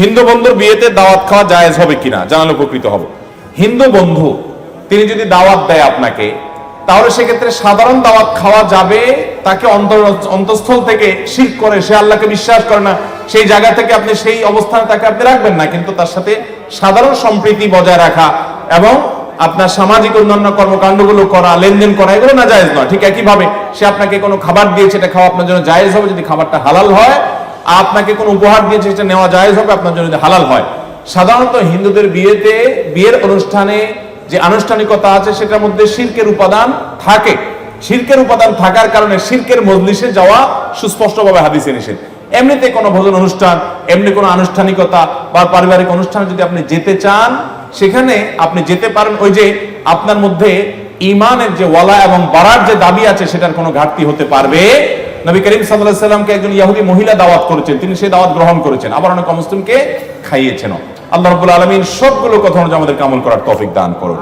হিন্দু বন্ধুর বিয়েতে দাওয়াত খাওয়া জায়েজ হবে কিনা? জানালে উপকৃত হব। হিন্দু বন্ধু, তিনি যদি দাওয়াত দেয় আপনাকে, তাহলে সেক্ষেত্রে সাধারণ দাওয়াত খাওয়া যাবে, তাকে অন্তর, অন্তঃস্থল থেকে শির করে, সে আল্লাহকে বিশ্বাস করে না, সেই জায়গা থেকে আপনি সেই অবস্থানে তাকে আপনি রাখবেন না, কিন্তু তার সাথে সাধারণ সম্প্রীতি বজায় রাখা এবং আপনার সামাজিক অন্যান্য কর্মকাণ্ডগুলো করা, লেনদেন করা, এগুলো না জায়েজ নয়। ঠিক একইভাবে সে আপনাকে কোনো খাবার দিয়েছে, এটা খাওয়া আপনার জন্য জায়েজ হবে, যদি খাবারটা হালাল হয় আপনাকে কোনো উপহার দিয়েছে সেটা নেওয়া জায়েজ হবে, আপনার জন্য হালাল হয়। সাধারণত হিন্দুদের বিয়েতে, বিয়ের অনুষ্ঠানে যে আনুষ্ঠানিকতা আছে সেটার মধ্যে শিল্পের উপাদান থাকে। শিল্পের উপাদান থাকার কারণে শিল্পের মজলিসে যাওয়া সুস্পষ্টভাবে হাদিসে নিষেধ। এমনিতে কোনো ভোজন অনুষ্ঠান, এমনি কোনো আনুষ্ঠানিকতা বা পারিবারিক অনুষ্ঠানে যদি আপনি যেতে চান, সেখানে আপনি যেতে পারেন ওই যে আপনার মধ্যে ইমানের যে ওয়ালা এবং বাড়ার যে দাবি আছে সেটার কোনো ঘাটতি হতে পারবে নবী করিম সাল্লাহ সাল্লামকে একজন ইয়াহুদি মহিলা দাওয়াত করেছেন। তিনি সেই দাওয়াত গ্রহণ করেছেন। আবার অনেক মুসলিমকে খাইয়েছেন আল্লাহ রবুল আলমিন সবগুলো কথা অনুযায়ী আমাদের কামল করার তফিক দান করুন।